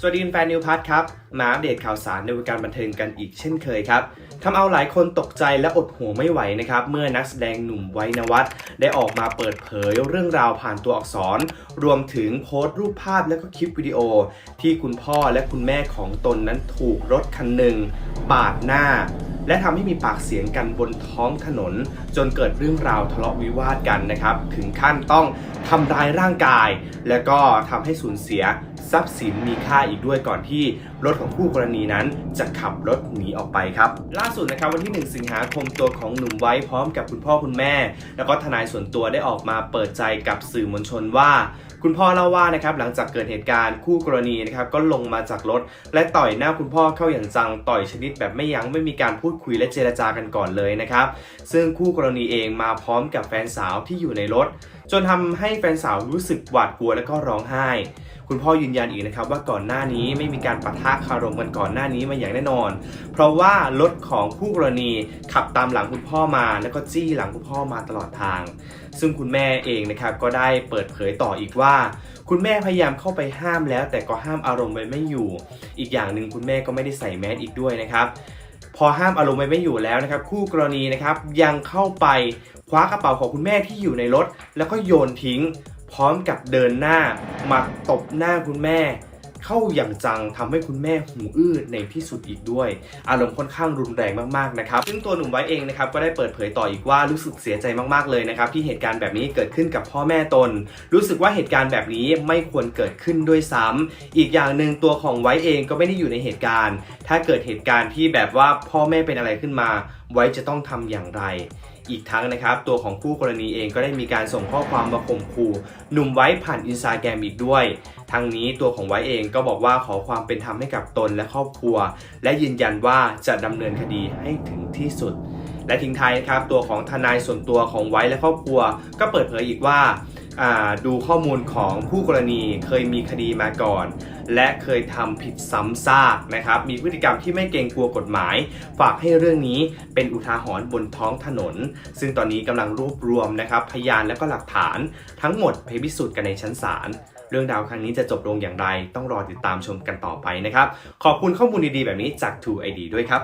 สวัสดีแฟนนิวพัทครับ มาอัปเดตข่าวสารในวงการบันเทิงกันอีกเช่นเคยครับทำเอาหลายคนตกใจและอดหัวไม่ไหวนะครับ เมื่อนักแสดงหนุ่มไวนวัฒน์ได้ออกมาเปิดเผยเรื่องราวผ่านตัวอักษร รวมถึงโพสต์รูปภาพและก็คลิปวิดีโอ ที่คุณพ่อและคุณแม่ของตนนั้นถูกรถคันหนึ่งปาดหน้า และทำให้มีปากเสียงกันบนท้องถนน จนเกิดเรื่องราวทะเลาะวิวาทกันนะครับ ถึงขั้นต้องทำร้ายร่างกาย แล้วก็ทำให้สูญเสีย ทรัพย์สินมีค่าอีกด้วยก่อนที่รถของคู่กรณีนั้น จะขับรถหนีออกไปครับ ล่าสุดนะครับวันที่ 1 สิงหาคมตัวของหนุ่มไว้พร้อมกับคุณพ่อคุณแม่ แล้วก็ทนายส่วนตัวได้ออกมาเปิดใจกับสื่อมวลชนว่าคุณพ่อเล่าว่านะครับหลังจากเกิดเหตุการณ์คู่กรณีนะครับก็ลงมาจากรถ และต่อยหน้าคุณพ่อเข้าอย่างจังต่อยชนิดแบบไม่ยั้งไม่มีการพูดคุยและเจรจากันก่อนเลยนะครับ ซึ่งคู่กรณีเองมาพร้อมกับแฟนสาวที่อยู่ในรถจนทำให้แฟนสาวรู้สึกหวาดกลัวและก็ร้องไห้ คุณพ่อยืนยันอีกนะครับว่าก่อนหน้านี้ไม่มีการปะทะคารมกันก่อนหน้านี้มาอย่างแน่นอน เพราะว่ารถของคู่กรณีขับตามหลังคุณพ่อมาแล้วก็จี้หลังคุณพ่อมาตลอดทาง ซึ่งคุณแม่เองนะครับก็ได้เปิดเผยต่ออีกว่า คุณแม่พยายามเข้าไปห้ามแล้ว แต่ก็ห้ามอารมณ์ไว้ไม่อยู่ อีกอย่างหนึ่งคุณแม่ก็ไม่ได้ใส่แมสอีกด้วยนะครับพอห้ามอารมณ์ไว้ไม่อยู่แล้วนะครับ คู่กรณีนะครับยังเข้าไป คว้ากระเป๋าของคุณแม่ที่อยู่ในรถ แล้วก็โยนทิ้ง พร้อมกับเดินหน้ามาตบหน้าคุณแม่ เข้าอย่างจังทำให้คุณแม่หูอื้อในที่สุดอีกด้วย อารมณ์ค่อนข้างรุนแรงมากๆนะครับซึ่งตัวหนุ่มไว้เองนะครับก็ได้เปิดเผยต่ออีกว่ารู้สึกเสียใจมากๆเลยนะครับที่เหตุการณ์แบบนี้เกิดขึ้นกับพ่อแม่ตน รู้สึกว่าเหตุการณ์แบบนี้ไม่ควรเกิดขึ้นด้วยซ้ำอีกอย่างหนึ่งตัวของไว้เองก็ไม่ได้อยู่ในเหตุการณ์ ถ้าเกิดเหตุการณ์ที่แบบว่าพ่อแม่เป็นอะไรขึ้นมา ไว้จะต้องทำอย่างไร อีกทั้งนะครับ ตัวของคู่กรณีเองก็ได้มีการส่งข้อความมาข่มขู่หนุ่มไว้ผ่านอินสตาแกรมอีกด้วยทั้งนี้ตัวของไว้เองก็บอกว่าขอความเป็นธรรมให้กับตนและครอบครัว และยืนยันว่าจะดำเนินคดีให้ถึงที่สุด และทิ้งท้ายนะครับตัวของทนายส่วนตัวของไว้และครอบครัว ก็เปิดเผยอีกว่า ดูข้อมูลของผู้กรณีเคยมีคดีมาก่อน และเคยทำผิดซ้ำซากนะครับ มีพฤติกรรมที่ไม่เกรงกลัวกฎหมาย ฝากให้เรื่องนี้เป็นอุทาหรณ์บนท้องถนน ซึ่งตอนนี้กำลังรวบรวมนะครับพยานและก็หลักฐานทั้งหมดไปพิสูจน์กันในชั้นศาลเรื่องราวครั้งนี้จะจบลงอย่างไร ต้องรอติดตามชมกันต่อไปนะครับ ขอบคุณข้อมูลดีๆ แบบนี้จาก True ID ด้วยครับ